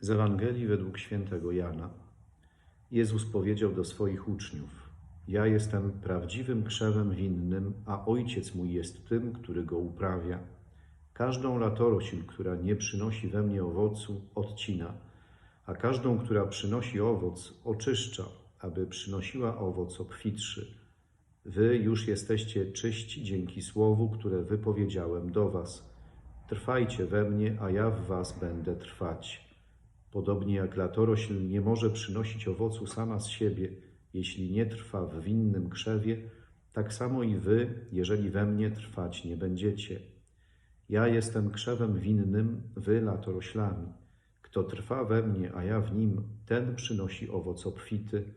Z Ewangelii według świętego Jana. Jezus powiedział do swoich uczniów: Ja jestem prawdziwym krzewem winnym, a ojciec mój jest tym, który go uprawia. Każdą latorośl, która nie przynosi we mnie owocu, odcina, a każdą, która przynosi owoc, oczyszcza, aby przynosiła owoc obfitszy. Wy już jesteście czyści dzięki słowu, które wypowiedziałem do was. Trwajcie we mnie, a ja w was będę trwać. Podobnie jak latorośl nie może przynosić owocu sama z siebie, jeśli nie trwa w winnym krzewie, tak samo i wy, jeżeli we mnie trwać nie będziecie. Ja jestem krzewem winnym, wy latoroślami. Kto trwa we mnie, a ja w nim, ten przynosi owoc obfity,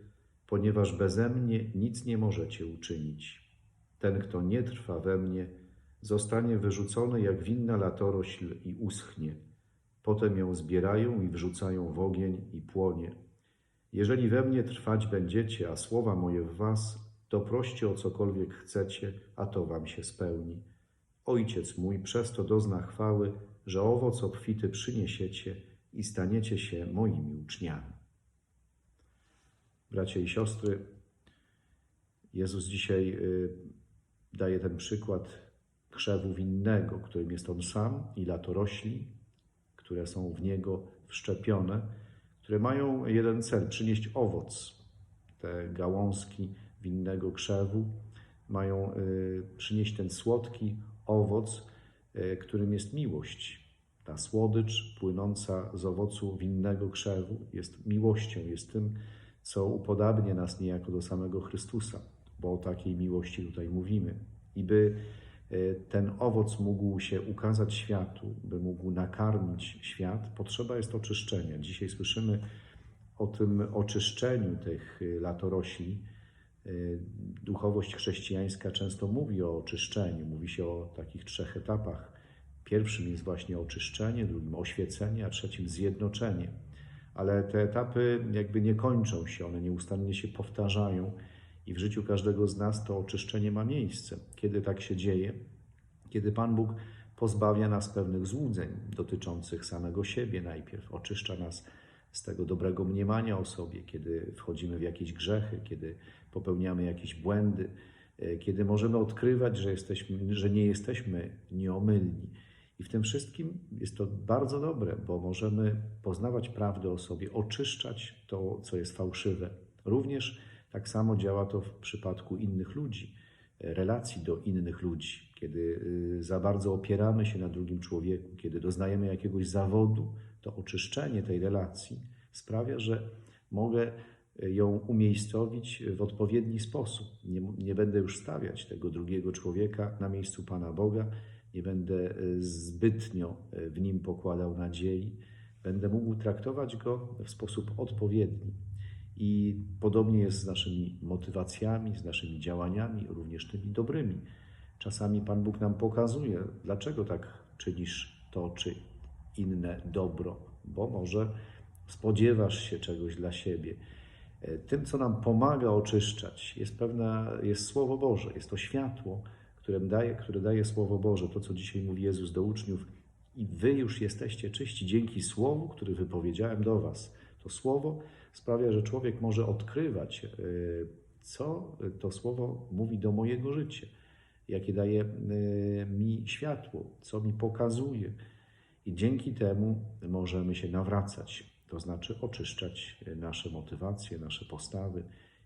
ponieważ beze mnie nic nie możecie uczynić. Ten, kto nie trwa we mnie, zostanie wyrzucony jak winna latorośl i uschnie. Potem ją zbierają i wrzucają w ogień i płonie. Jeżeli we mnie trwać będziecie, a słowa moje w was, to proście o cokolwiek chcecie, a to wam się spełni. Ojciec mój przez to dozna chwały, że owoc obfity przyniesiecie i staniecie się moimi uczniami. Bracia i siostry, Jezus dzisiaj y, daje ten przykład krzewu winnego, którym jest On sam i latorośli, które są w Niego wszczepione, które mają jeden cel, przynieść owoc. Te gałązki winnego krzewu mają y, przynieść ten słodki owoc, y, którym jest miłość. Ta słodycz płynąca z owocu winnego krzewu jest miłością, jest tym, co upodabnia nas niejako do samego Chrystusa, bo o takiej miłości tutaj mówimy. I by ten owoc mógł się ukazać światu, by mógł nakarmić świat, potrzeba jest oczyszczenia. Dzisiaj słyszymy o tym oczyszczeniu tych y, latorośli. Y, Duchowość chrześcijańska często mówi o oczyszczeniu, mówi się o takich trzech etapach. Pierwszym jest właśnie oczyszczenie, drugim oświecenie, a trzecim zjednoczenie. Ale te etapy jakby nie kończą się, one nieustannie się powtarzają i w życiu każdego z nas to oczyszczenie ma miejsce. Kiedy tak się dzieje? Kiedy Pan Bóg pozbawia nas pewnych złudzeń dotyczących samego siebie najpierw, oczyszcza nas z tego dobrego mniemania o sobie, kiedy wchodzimy w jakieś grzechy, kiedy popełniamy jakieś błędy, e, kiedy możemy odkrywać, że, jesteśmy, że nie jesteśmy nieomylni. I w tym wszystkim jest to bardzo dobre, bo możemy poznawać prawdę o sobie, oczyszczać to, co jest fałszywe. Również tak samo działa to w przypadku innych ludzi, e, relacji do innych ludzi. Kiedy y, za bardzo opieramy się na drugim człowieku, kiedy doznajemy jakiegoś zawodu, to oczyszczenie tej relacji sprawia, że mogę ją umiejscowić w odpowiedni sposób. Nie, nie będę już stawiać tego drugiego człowieka na miejscu Pana Boga, nie będę e, zbytnio e, w nim pokładał nadziei, będę mógł traktować go w sposób odpowiedni. I podobnie jest z naszymi motywacjami, z naszymi działaniami, również tymi dobrymi. Czasami Pan Bóg nam pokazuje, dlaczego tak czynisz to czy inne dobro, bo może spodziewasz się czegoś dla siebie. Tym, co nam pomaga oczyszczać, jest pewne, jest Słowo Boże, jest to światło, które daje, które daje Słowo Boże, to co dzisiaj mówi Jezus do uczniów. I wy już jesteście czyści dzięki Słowu, które wypowiedziałem do was. To Słowo sprawia, że człowiek może odkrywać, e, co to Słowo mówi do mojego życia, jakie daje e, mi światło, co mi pokazuje. I dzięki temu możemy się nawracać, to znaczy oczyszczać nasze motywacje, nasze postawy,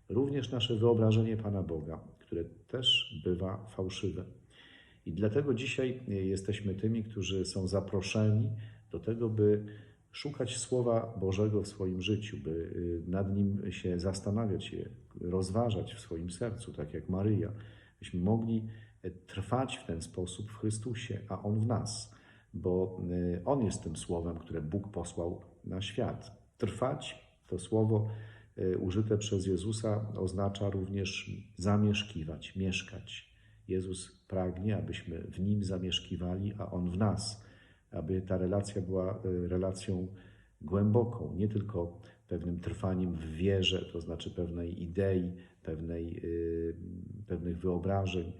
również nasze wyobrażenie Pana Boga, które też bywa fałszywe. I dlatego dzisiaj jesteśmy tymi, którzy są zaproszeni do tego, by szukać Słowa Bożego w swoim życiu, by nad nim się zastanawiać, je rozważać w swoim sercu, tak jak Maryja, byśmy mogli trwać w ten sposób w Chrystusie, a On w nas, bo On jest tym Słowem, które Bóg posłał na świat. Trwać to słowo użyte przez Jezusa oznacza również zamieszkiwać, mieszkać. Jezus pragnie, abyśmy w Nim zamieszkiwali, a On w nas, aby ta relacja była relacją głęboką, nie tylko pewnym trwaniem w wierze, to znaczy pewnej idei, pewnej, pewnych wyobrażeń,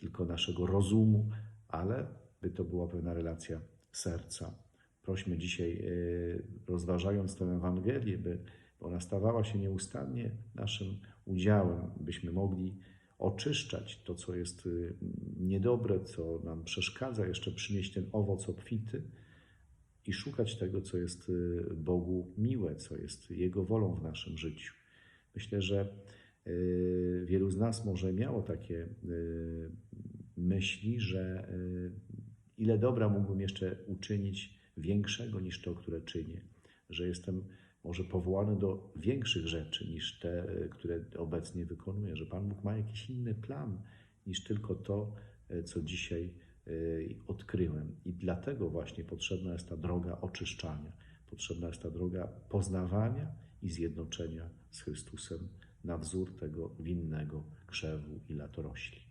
tylko naszego rozumu, ale by to była pewna relacja serca. Prośmy dzisiaj, rozważając tę Ewangelię, by ona stawała się nieustannie naszym udziałem, byśmy mogli oczyszczać to, co jest y, niedobre, co nam przeszkadza, jeszcze przynieść ten owoc obfity i szukać tego, co jest y, Bogu miłe, co jest Jego wolą w naszym życiu. Myślę, że y, wielu z nas może miało takie myśli, że ile dobra mógłbym jeszcze uczynić większego niż to, które czynię, że jestem może powołany do większych rzeczy niż te, które obecnie wykonuję, że Pan Bóg ma jakiś inny plan niż tylko to, co dzisiaj y, odkryłem. I dlatego właśnie potrzebna jest ta droga oczyszczania, potrzebna jest ta droga poznawania i zjednoczenia z Chrystusem na wzór tego winnego krzewu i latorośli.